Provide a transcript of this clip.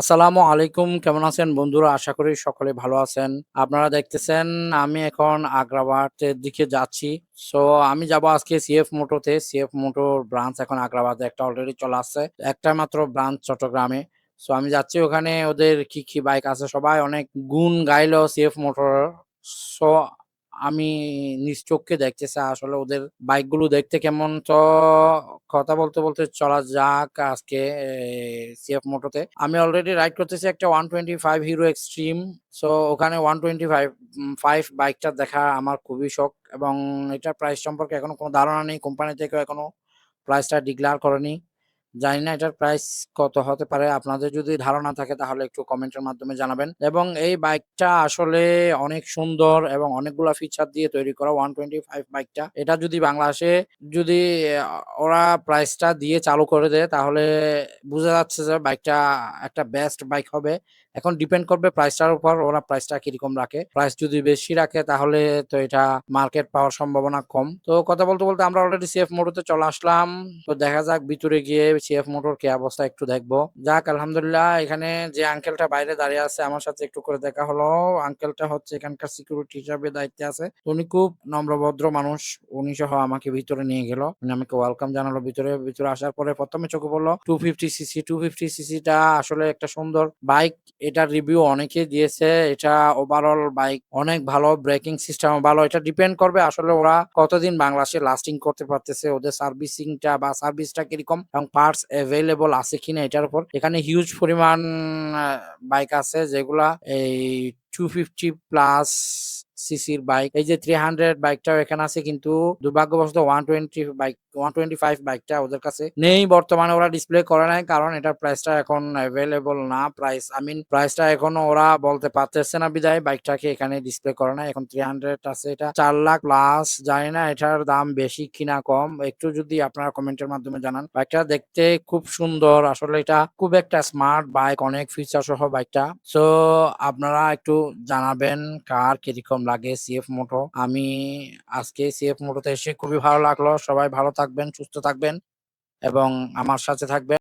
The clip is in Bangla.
আসসালামু আলাইকুম, কেমন আছেন বন্ধুরা? আশা করি সকলে ভালো আছেন। আপনারা দেখতেছেন, আমি এখন আগ্রাবাদের দিকে যাচ্ছি। সো আমি যাব আজকে সিএফ মোটোতে সিএফ মোটোর ব্রাঞ্চ এখন আগ্রাবাদে একটা অলরেডি চলে আসছে। একটা মাত্র ব্রাঞ্চ চট্টগ্রামে। সো আমি যাচ্ছি ওখানে। ওদের কি কি বাইক আছে? সবাই অনেক গুণ গাইলো সিএফ মোটর সো আমি নিজ চোখকে দেখতেছি আসলে ওদের বাইকগুলো দেখতে কেমন তো কথা বলতে বলতে চলা যাক আজকে সিএফ মোটোতে আমি অলরেডি রাইড করতেছি একটা one twenty five Hero Xtreme so ওখানে ওয়ান টোয়েন্টি ফাইভ ফাইভ বাইকটা দেখা আমার খুবই শখ, এবং এটার প্রাইস সম্পর্কে এখনও কোনো ধারণা নেই কোম্পানি থেকে এখনও প্রাইসটা ডিক্লেয়ার করেনি। জানি না এটার প্রাইস কত হতে পারে। আপনাদের যদি ধারণা থাকে তাহলে একটু কমেন্টের মাধ্যমে জানাবেন। এবং এই বাইকটা আসলে অনেক সুন্দর এবং অনেকগুলো ফিচার দিয়ে তৈরি করা। ওয়ান টোয়েন্টি ফাইভ বাইকটা এটা যদি বাংলাদেশে যদি ওরা প্রাইসটা দিয়ে চালু করে দেয়, তাহলে বোঝা যাচ্ছে যে বাইকটা একটা বেস্ট বাইক হবে। এখন ডিপেন্ড করবে প্রাইসটার উপর, ওরা প্রাইসটা কীরকম রাখে। প্রাইস যদি বেশি রাখে, তাহলে তো এটা মার্কেট পাওয়ার সম্ভাবনা কম। তো কথা বলতে বলতে আমরা অলরেডি সিএফ মোটরতে চলে আসলাম। তো দেখা যাক ভিতরে গিয়ে সিএফ মোটর কি অবস্থা একটু দেখব। যাক, আলহামদুলিল্লাহ, এখানে যে আঙ্কেলটা বাইরে দাঁড়িয়ে আছে, আমার সাথে একটু করে দেখা হলো। আঙ্কেলটা হচ্ছে এখানকার সিকিউরিটি হিসাবে দায়িত্বে আছে। উনি খুব নম্রভদ্র মানুষ। উনি সহ আমাকে ভিতরে নিয়ে গেল। উনি আমাকে ওয়েলকাম জানালো ভিতরে। ভিতরে আসার পরে প্রথমে চোখে পড়ল two fifty CC two fifty সিসিটা আসলে একটা সুন্দর বাইক এটার রিভিউ অনেকে দিয়েছে। এটা ওভারঅল বাইক অনেক ভালো ব্রেকিং সিস্টেম ভালো। এটা ডিপেন্ড করবে আসলে ওরা কতদিন বাংলাদেশে লাস্টিং করতে পারতেছে, ওদের সার্ভিসিংটা বা সার্ভিসটা কীরকম এবং পার্টস অ্যাভেলেবল আছে কিনা এটার উপর। এখানে হিউজ পরিমাণ বাইক আছে যেগুলা এই টু ফিফটি প্লাস সিসির বাইক এই যে থ্রি হান্ড্রেড বাইকটাও এখানে আছে, কিন্তু দুর্ভাগ্যবশত one twenty bike one twenty five বাইকটা ওদের কাছে নেই। বর্তমানে ওরা ডিসপ্লে করে নাই, কারণ এটার প্রাইসটা এখন অ্যাভেলেবল না। প্রাইস আই মিন প্রাইসটা এখনও ওরা বলতে পারতেছে না বিদায় বাইকটাকে এখানে ডিসপ্লে করে না এখন থ্রি হান্ড্রেড আছে এটা। চার লাখ প্লাস জানি না এটার দাম বেশি কিনা কম। একটু যদি আপনারা কমেন্টের মাধ্যমে জানান। বাইকটা দেখতে খুব সুন্দর। আসলে এটা খুব একটা স্মার্ট বাইক অনেক ফিচার সহ বাইকটা সো আপনারা একটু জানাবেন কার কীরকম লাগে সিএফ মোটো আমি আজকে সিএফ মোটোতে এসে খুবই ভালো লাগল। সবাই ভালো থাকবেন, সুস্থ থাকবেন এবং আমার সাথে থাকবেন।